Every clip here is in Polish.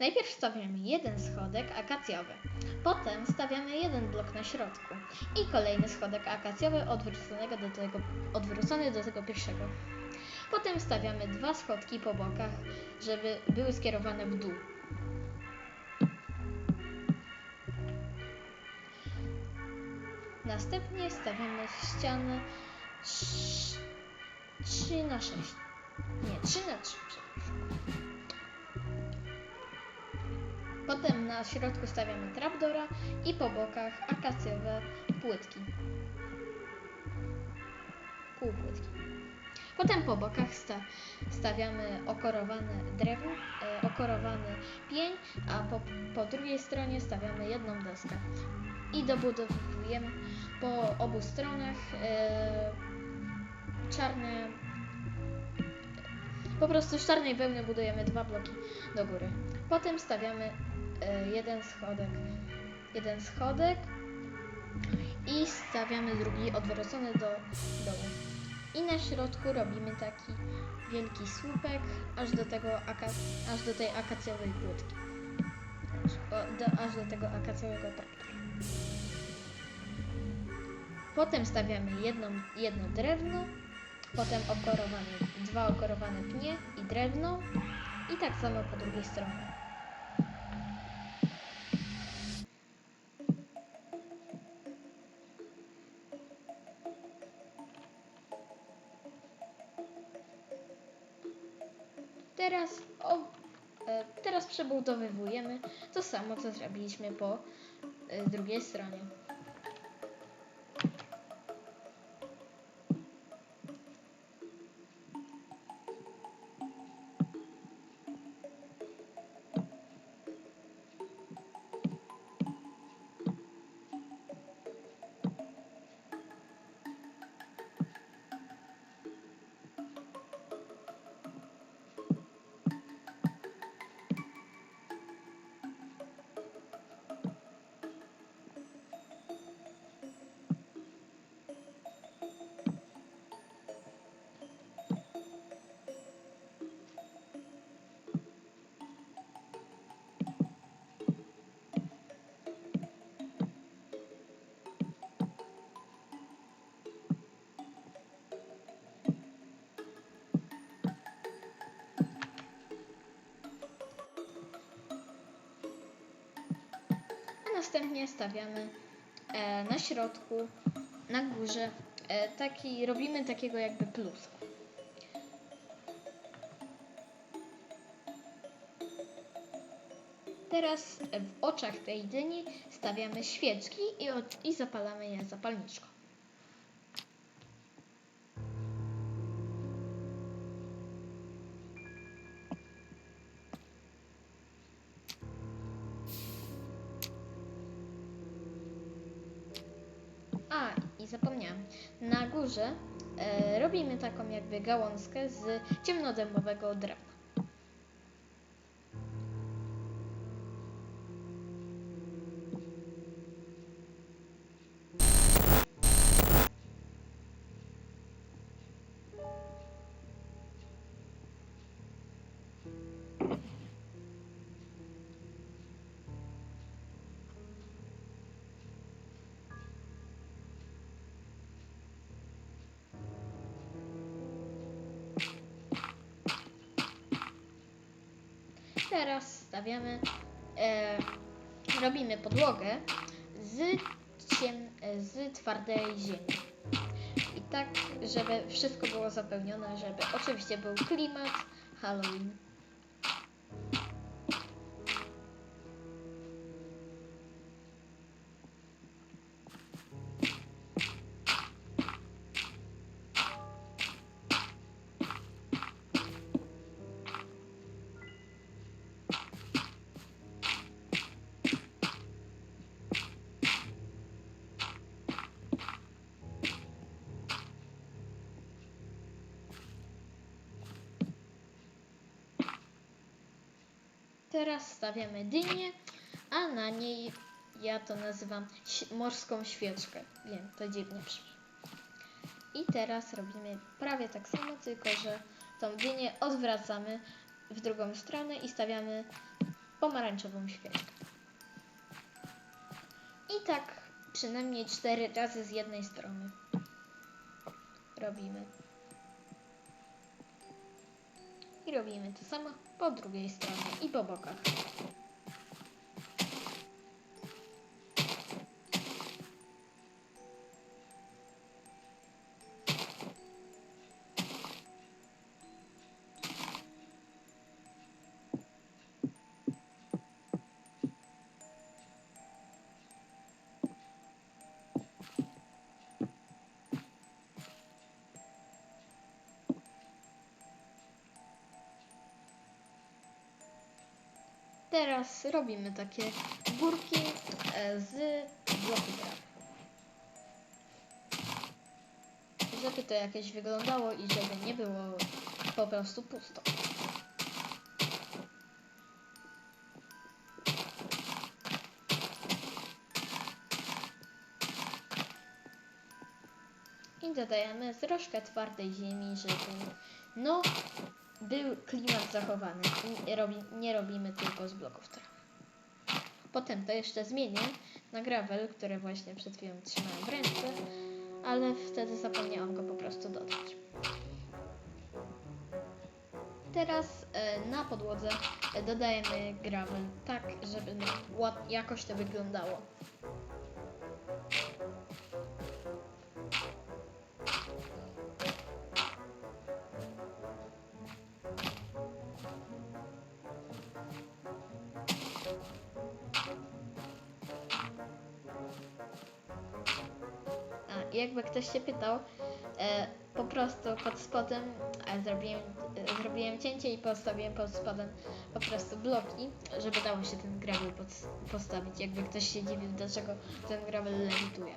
Najpierw stawiamy jeden schodek akacjowy, potem stawiamy jeden blok na środku i kolejny schodek akacjowy odwróconego do tego, odwrócony do tego pierwszego. Potem stawiamy dwa schodki po bokach, żeby były skierowane w dół. Następnie stawiamy ścianę 3 na 6. Nie, 3 na 3, przepraszam. Potem na środku stawiamy trapdora i po bokach akacjowe płytki. Półpłytki. Potem po bokach sta stawiamy okorowane drewno, e, okorowany pień, a po, po drugiej stronie stawiamy jedną deskę. I dobudowujemy po obu stronach e, czarne po prostu z czarnej wełny budujemy dwa bloki do góry. Potem stawiamy e, jeden schodek, jeden schodek i stawiamy drugi odwrócony do dołu. I na środku robimy taki wielki słupek aż do tego aż do tej akacjowej płytki. O, do, aż do tego akacjowego traktora. Potem stawiamy jedną, jedno drewno, potem okorowane, dwa okorowane pnie i drewno i tak samo po drugiej stronie. Teraz, o, e, teraz przebudowywujemy to samo, co zrobiliśmy po e, drugiej stronie. Następnie stawiamy e, na środku, na górze, e, taki, robimy takiego jakby plusa. Teraz w oczach tej dyni stawiamy świeczki i, i zapalamy je zapalniczką. A, i zapomniałam. Na górze e, robimy taką jakby gałązkę z ciemnodębowego drewna. Teraz stawiamy, e, robimy podłogę z, ciem, e, z twardej ziemi. I tak, żeby wszystko było zapełnione, żeby oczywiście był klimat Halloween. Teraz stawiamy dynię, a na niej ja to nazywam morską świeczkę. Wiem, to dziwnie brzmi. I teraz robimy prawie tak samo, tylko że tą dynię odwracamy w drugą stronę i stawiamy pomarańczową świeczkę. I tak przynajmniej cztery razy z jednej strony robimy. I robimy to samo po drugiej stronie i po bokach. Teraz robimy takie górki e, z bloku traw. Żeby to jakieś wyglądało i żeby nie było po prostu pusto. I dodajemy troszkę twardej ziemi, żeby no był klimat zachowany. Nie, robi, nie robimy tylko z bloków traw. Potem to jeszcze zmienię na gravel, który właśnie przed chwilą trzymałem w ręce, ale wtedy zapomniałam go po prostu dodać. Teraz e, na podłodze e, dodajemy gravel, tak żeby no, jakoś to wyglądało. Jakby ktoś się pytał, e, po prostu pod spodem e, zrobiłem, e, zrobiłem cięcie i postawiłem pod spodem po prostu bloki, żeby dało się ten gravel pod, postawić. Jakby ktoś się dziwił, dlaczego ten gravel lewituje.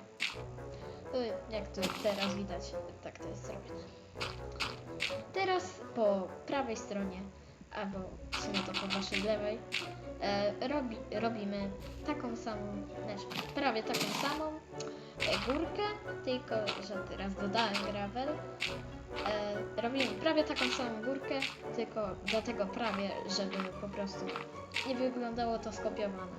To jak tu teraz widać, tak to jest zrobione. Teraz po prawej stronie, albo w sumie to po waszej lewej, e, robi, robimy taką samą, znaczy prawie taką samą górkę, tylko że teraz dodałem gravel. E, robimy prawie taką samą górkę, tylko do tego prawie, żeby po prostu nie wyglądało to skopiowane.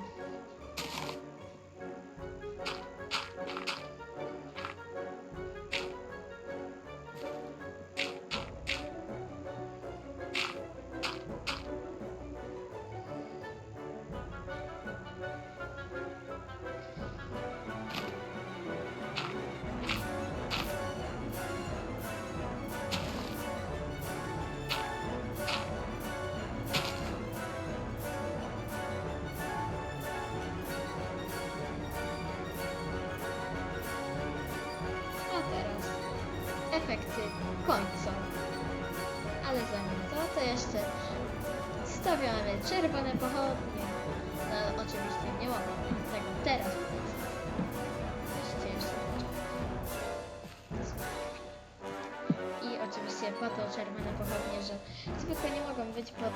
Efekty końcowe. Ale zanim to, to jeszcze stawiamy czerwone pochodnie. No oczywiście nie mogę tego teraz. I oczywiście po to czerwone pochodnie, że zwykle nie mogą być pod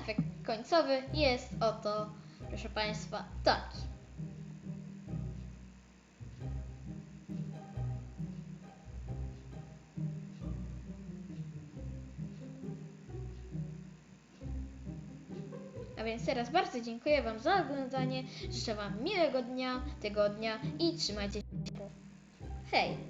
Efekt końcowy jest oto, proszę Państwa, taki. A więc teraz bardzo dziękuję Wam za oglądanie. Życzę Wam miłego dnia, tygodnia i trzymajcie się. Hej!